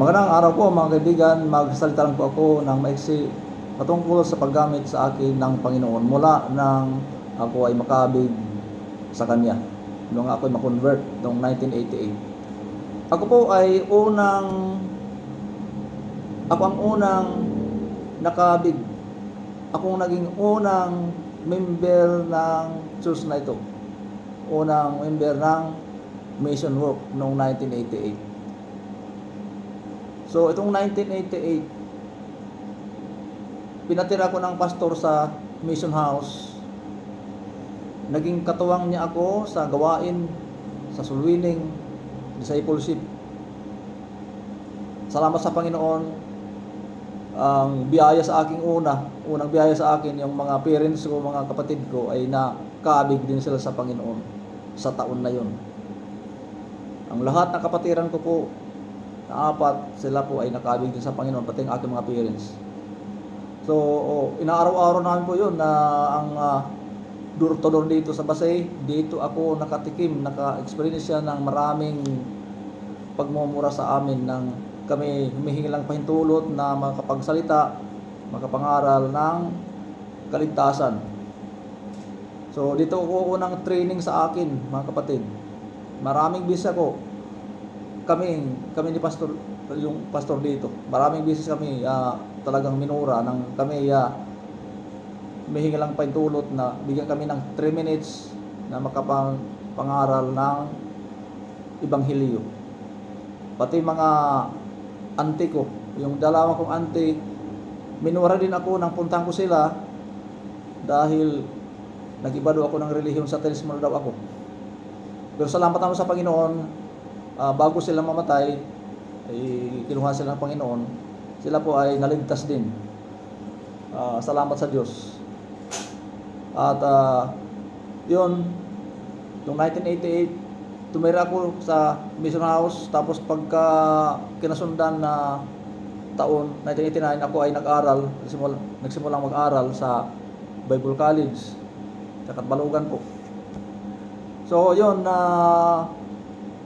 Magandang araw po mga kaibigan, magsalita lang po ako ng maiksi patungkol sa paggamit sa akin ng Panginoon mula nang ako ay makabig sa Kanya. Nung ako ay makonvert noong 1988. Ako po ay unang, ako ang unang nakabig. Ako ang naging unang member ng church na ito. Unang member ng mission work noong 1988. So, itong 1988, pinatira ko ng pastor sa mission house. Naging katuwang niya ako sa gawain, sa sulwiling, discipleship. Salamat sa Panginoon. Ang biyaya sa aking una, unang biyaya sa akin, yung mga parents ko, mga kapatid ko, ay nakabig din sila sa Panginoon sa taon na yun. Ang lahat ng kapatiran ko po, na apat, sila po ay nakabig din sa Panginoon, pati ang aking mga parents. So, oh, inaaraw-araw namin po yun na ang uh, door dito sa Basay, dito ako nakatikim, naka-experience siya ng maraming pagmumura sa amin ng kami humihingi lang pahintulot na makapagsalita, makapangaral ng kaligtasan. So, dito ako unang training sa akin, mga kapatid. Maraming bis ako, kami, kami ni pastor, yung pastor dito, maraming beses kami ah, talagang minura ng kami uh, humihingi lang paintulot na bigyan kami ng 3 minutes na makapang pangaral ng Ebanghelyo. Pati mga auntie ko, yung dalawa kong auntie, minura din ako nang puntahan ko sila dahil nag-iba ako ng relihiyon sa mo daw ako. Pero salamat naman sa Panginoon, ah, bago sila mamatay, ay kinuha sila ng Panginoon, sila po ay naligtas din. Ah, salamat sa Diyos. At ah, yun, noong 1988, tumira ako sa mission house, tapos pagka kinasundan na taon, 1989, ako ay nag-aral, nagsimula, nagsimulang mag-aral sa Bible College, sa Katbalugan po. So, yun, na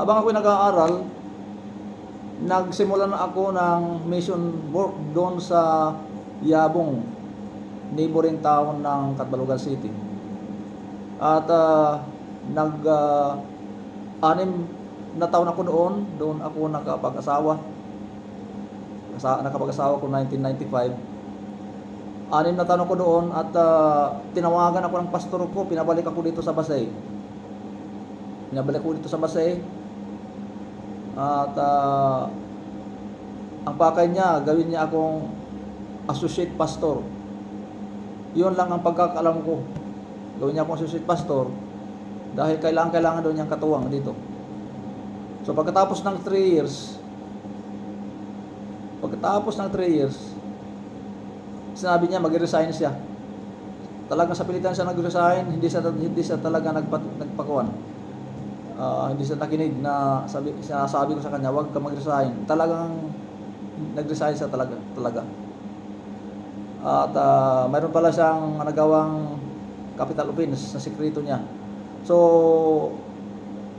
habang ako nag-aaral, nagsimula na ako ng mission work doon sa Yabong, neighboring town ng Katbalugan City. At ah, nag ah, anim na taon ako noon, doon ako nakapag-asawa. Kasa- nakapag-asawa ko 1995. Anim na taon ako doon at ah, tinawagan ako ng pastor ko, pinabalik ako dito sa Basay. Pinabalik ko dito sa Basay. At ah, ang pakay niya, gawin niya akong associate pastor. Yun lang ang pagkakalam ko. Gawin niya akong associate pastor dahil kailangan kailangan daw niyang katuwang dito. So pagkatapos ng 3 years, pagkatapos ng 3 years, sinabi niya mag-resign siya. Talagang sa pilitan siya nag-resign, hindi siya hindi siya talaga nagpa, nagpakuan. Ah, hindi siya nakinig na sabi sinasabi ko sa kanya, "Huwag ka mag-resign." Talagang nag-resign siya talaga, talaga. At ah, mayroon pala siyang nagawang capital offense sa sekreto niya. So,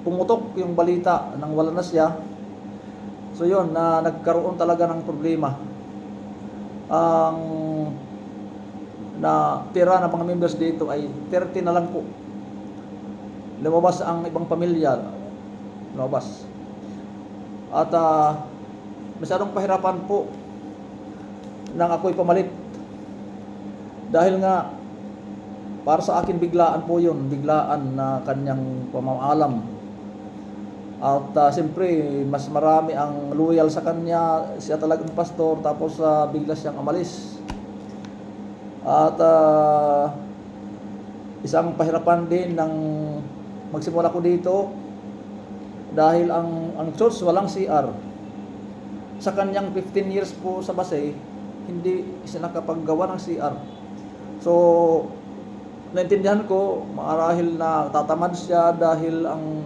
pumutok yung balita nang wala na siya. So yun, na nagkaroon talaga ng problema. Ang na tira ng mga members dito ay 30 na lang po. Lumabas ang ibang pamilya. Lumabas. At ah, masyadong pahirapan po nang ako'y pamalit. Dahil nga, para sa akin biglaan po yun, biglaan na kanyang pamamalam. At ah, siyempre, mas marami ang loyal sa kanya, siya talagang pastor, tapos ah, bigla siyang amalis. At ah, isang pahirapan din ng magsimula ko dito dahil ang ang church walang CR. Sa kanyang 15 years po sa Basay, hindi siya nakapaggawa ng CR. So, naintindihan ko, marahil na tatamad siya dahil ang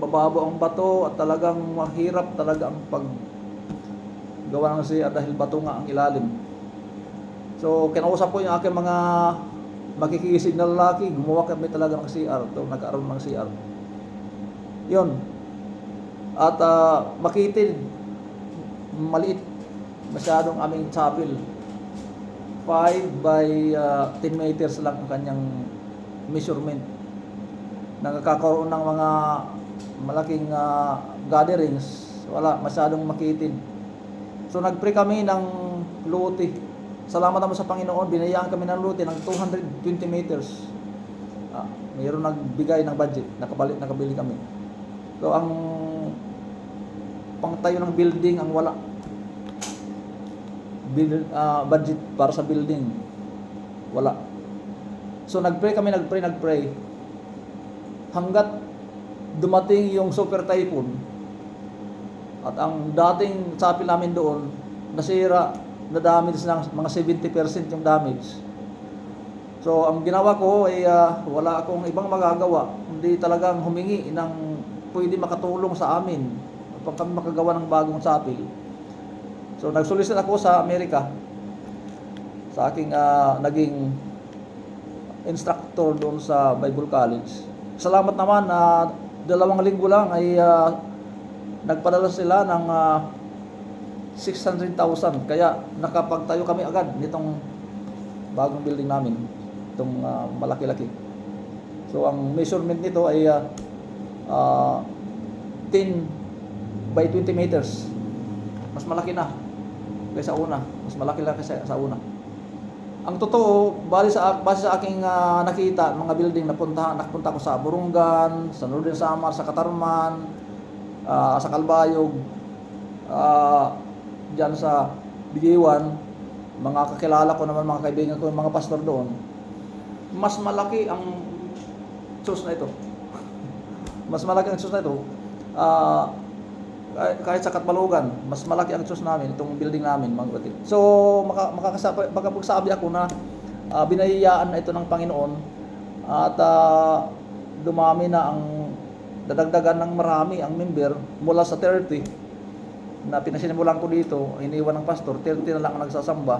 bababo ang bato at talagang mahirap talaga ang pag gawa ng CR dahil bato nga ang ilalim. So, kinausap ko yung aking mga makikisig na lalaki, gumawa kami talaga ng CR, to nag-aaral ng CR. Yun. At uh, makitid, maliit. Masyadong aming chapel. 5 by ah, 10 meters lang ang kanyang measurement. Nagkakaroon ng mga malaking ah, gatherings, wala, masyadong makitid. So nagpre kami ng lote. Salamat naman sa Panginoon, binayaan kami ng lote ng 220 meters. Ah, mayroon nagbigay ng budget, nakabalik, nakabili kami. So ang pangtayo ng building ang wala. Build, ah, budget para sa building wala. So nagpray kami, nagpray, nagpray. Hanggat dumating yung super typhoon at ang dating sapi namin doon nasira, na damage ng mga 70% yung damage. So ang ginawa ko ay ah, wala akong ibang magagawa, hindi talagang humingi ng pwede makatulong sa amin upang kami makagawa ng bagong sapil. So nagsolicit ako sa Amerika sa aking ah, naging instructor doon sa Bible College. Salamat naman na dalawang linggo lang ay ah, nagpadala sila ng ah, 600,000 kaya nakapagtayo kami agad nitong bagong building namin itong ah, malaki-laki. So ang measurement nito ay ah, ah, 10 by 20 meters. Mas malaki na kaysa una. Mas malaki lang kaysa sa una. Ang totoo, base sa base sa aking ah, nakita mga building na punta napunta ko sa Burungan, sa Northern Samar, sa Katarman, ah, sa Kalbayog, ah, diyan sa Bigiwan, mga kakilala ko naman mga kaibigan ko, mga pastor doon. Mas malaki ang church na ito. mas malaki ang church na ito. Ah, kahit- sa Katbalogan, mas malaki ang church namin, itong building namin, mga kapatid. So, maka, makakasabi, makapagsabi ako na ah, binayayaan na ito ng Panginoon at ah, dumami na ang dadagdagan ng marami ang member mula sa 30 na pinasinimulan ko dito, iniwan ng pastor, 30 na lang ang nagsasamba.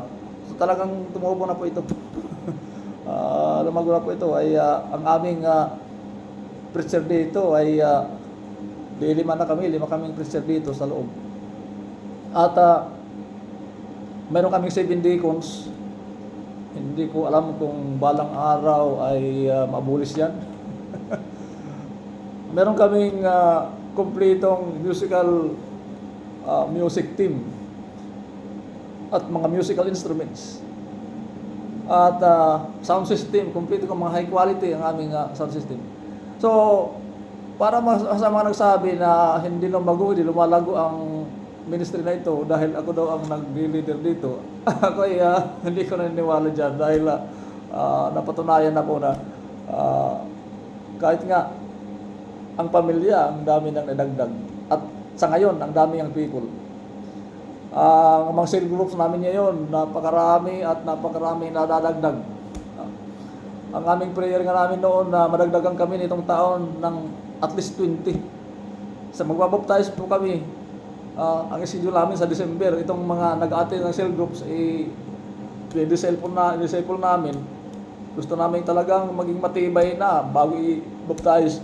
So talagang tumubo na po ito. Ah, lumago na po ito ay ah, ang aming ah, preacher dito ay uh, lima na kami, lima kaming preacher dito sa loob. At ah, meron kaming seven deacons. Hindi ko alam kung balang araw ay uh, mabulis yan. meron kaming ah, kumpletong musical ah, music team at mga musical instruments. At ah, sound system, kompleto ko mga high quality ang aming ah, sound system. So, para mas sa mga nagsabi na hindi lumago, hindi lumalago ang ministry na ito dahil ako daw ang nag-leader dito. ako ay ah, hindi ko naniniwala dyan dahil ah, ah, napatunayan ako na ah, kahit nga ang pamilya, ang dami nang nadagdag. At sa ngayon, ang dami ang people. Ang mga cell groups namin ngayon, napakarami at napakarami nadadagdag. Ah, ang aming prayer nga namin noon na madagdagan kami nitong taon ng at least 20. Sa magbabaptize po kami, ah, ang schedule namin sa December, itong mga nag-attend ng cell groups, eh, i-disciple na, i-disciple namin. Gusto namin talagang maging matibay na bago i-baptize.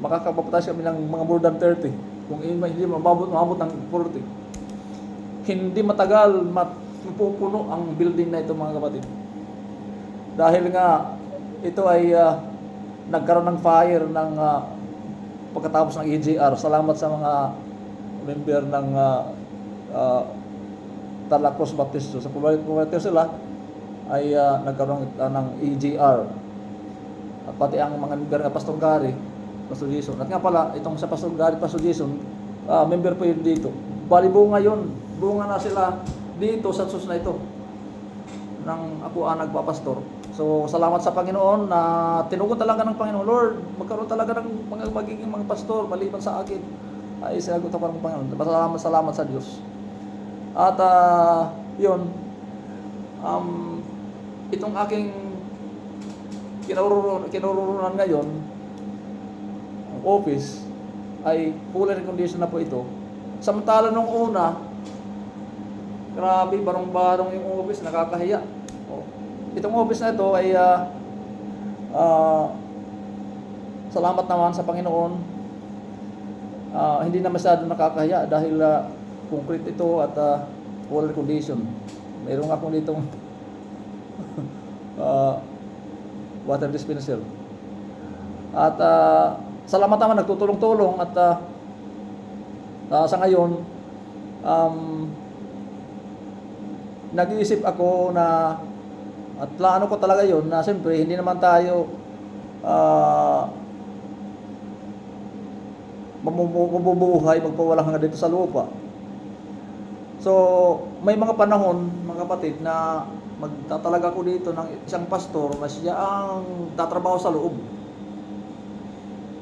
Makakabaptize kami ng mga more than 30. Kung hindi mababot, mababot ng 40. Hindi matagal mapupuno ang building na ito mga kapatid. Dahil nga ito ay ah, nagkaroon ng fire ng ah, pagkatapos ng EJR. Salamat sa mga member ng uh, uh, Talacos Baptist. Sa pumalit sila ay ah, nagkaroon ah, ng EJR. At pati ang mga member ng Pastor Gary, Pastor Jason. At nga pala, itong sa Pastor Gary, Pastor Jason, ah, member po yun dito. Bali bunga yun. Bunga na sila dito sa sus na ito ng ako ang nagpapastor. So, salamat sa Panginoon na tinugon talaga ng Panginoon. Lord, magkaroon talaga ng mga magiging mga pastor maliban sa akin. Ay, sinagot ako ng Panginoon. Salamat, salamat sa Diyos. At, ah, yun, um, itong aking kinaroroonan ngayon, office, ay full air condition na po ito. Samantala nung una, grabe, barong-barong yung office, nakakahiya. Oh. Itong office na ito ay ah, ah, salamat naman sa Panginoon. Ah, hindi na masyado nakakahiya dahil ah, concrete ito at ah, water condition. Mayroon akong ditong ah, water dispenser. At ah, salamat naman nagtutulong-tulong at ah, ah, sa ngayon um, nag-iisip ako na at plano ko talaga yon na siyempre hindi naman tayo mamubu- mabubuhay, magpawalang hanggan dito sa lupa. So, may mga panahon, mga kapatid, na magtatalaga ko dito ng isang pastor na siya ang tatrabaho sa loob.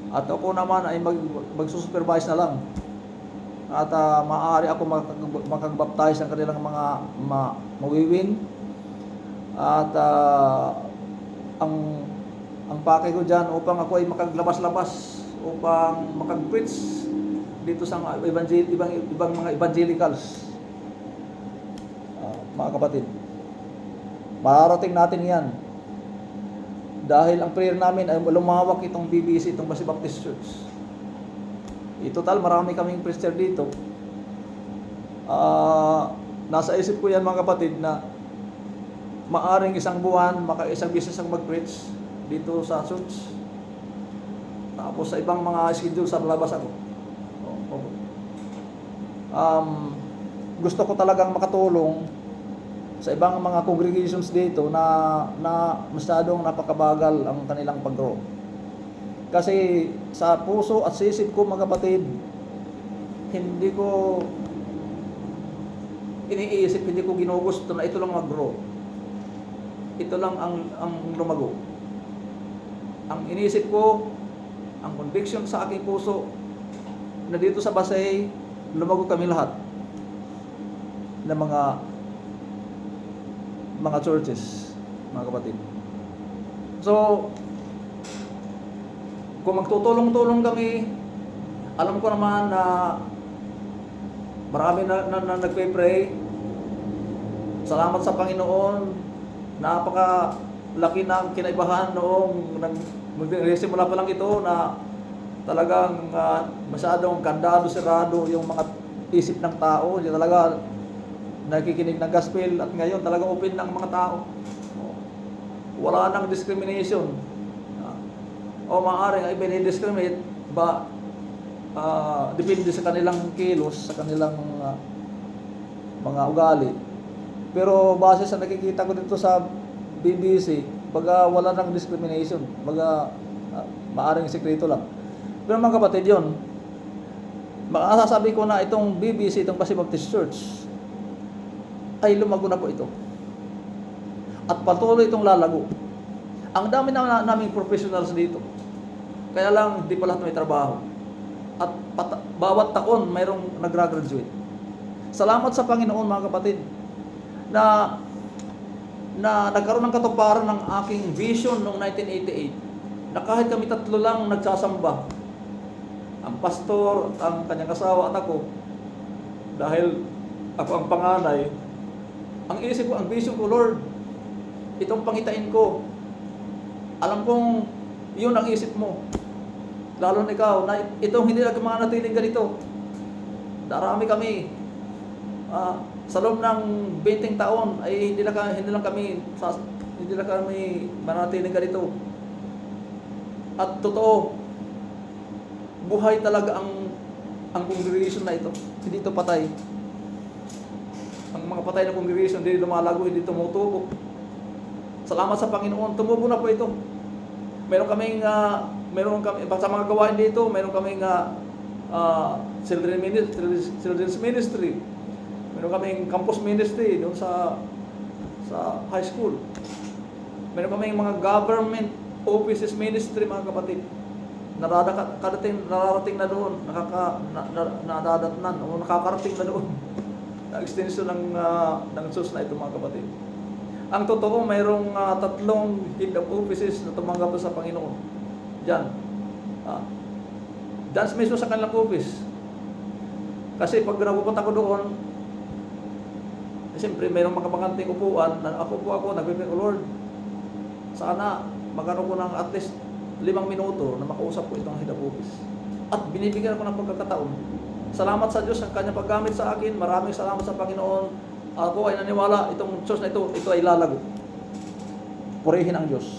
At ako naman ay mag, magsusupervise na lang. At ah, maaari ako makag- makagbaptize ng kanilang mga ma, mawiwin. At ah, ang ang pake ko diyan upang ako ay makaglabas-labas upang makag-preach dito sa mga evangel ibang ibang mga evangelicals. Ah, mga kapatid. Mararating natin 'yan. Dahil ang prayer namin ay lumawak itong BBC, itong Basi Baptist Church. I total marami kaming preacher dito. Ah, nasa isip ko 'yan mga kapatid na maaring isang buwan, maka isang beses ang mag-preach dito sa church. Tapos sa ibang mga schedule sa labas ako. Oo, oo. Um, gusto ko talagang makatulong sa ibang mga congregations dito na na masyadong napakabagal ang kanilang pag-grow. Kasi sa puso at sa isip ko mga kapatid, hindi ko iniisip, hindi ko ginugusto na ito lang mag-grow. Ito lang ang ang lumago. Ang iniisip ko, ang conviction sa aking puso na dito sa Basay, lumago kami lahat ng mga mga churches, mga kapatid. So, kung magtutulong-tulong kami, alam ko naman na marami na, na, na nagpe-pray. Salamat sa Panginoon. Napaka laki ng kinaibahan noong nag magsimula pa lang ito na talagang ah, masyadong kandado, sirado yung mga isip ng tao. Hindi talaga nakikinig ng gospel at ngayon talaga open ng mga tao. Oh. Wala nang discrimination. Ah. O maaaring ay discriminate ba ah, depende sa kanilang kilos, sa kanilang ah, mga ugali. Pero base sa nakikita ko dito sa BBC, baga wala nang discrimination, baga ah, maaring sekreto lang. Pero mga kapatid yun, makasasabi ko na itong BBC, itong Pasig Baptist Church, ay lumago na po ito. At patuloy itong lalago. Ang dami na naming professionals dito. Kaya lang, di pa lahat may trabaho. At pata- bawat taon, mayroong nagra-graduate. Salamat sa Panginoon mga kapatid na na nagkaroon ng katuparan ng aking vision noong 1988 na kahit kami tatlo lang nagsasamba ang pastor, ang kanyang asawa at ako dahil ako ang panganay ang isip ko, ang vision ko Lord itong pangitain ko alam kong yun ang isip mo lalo na ikaw na itong hindi lang mga natiling ganito darami kami Ah, sa loob ng 20 taon ay hindi lang, hindi lang kami sa, hindi lang kami manatiling ganito. At totoo, buhay talaga ang ang congregation na ito. Hindi ito patay. Ang mga patay na congregation, hindi lumalago, hindi tumutubo. Salamat sa Panginoon, tumubo na po ito. Meron kaming, uh, meron kami, sa mga gawain dito, meron kaming uh, children ministry, children's ministry. Meron kaming campus ministry doon sa sa high school. Meron kaming mga government offices ministry mga kapatid. Narada karating nararating na doon, nakaka na, na, nadadatnan o nakakarating na doon. Na extension ng uh, ng SUS na ito mga kapatid. Ang totoo, mayroong uh, tatlong head of offices na tumanggap sa Panginoon. Diyan. Ah. Diyan mismo sa kanilang office. Kasi pag napupunta ko doon, eh, Siyempre, mayroong mga bakanting upuan na ako po ako, nagpipin ko, Lord, sana magkaroon ko ng at least limang minuto na makausap ko itong head of office. at binibigyan ako ng pagkakataon. Salamat sa Diyos ang kanyang paggamit sa akin. Maraming salamat sa Panginoon. Ako ay naniwala itong church na ito, ito ay lalago. Purihin ang Diyos.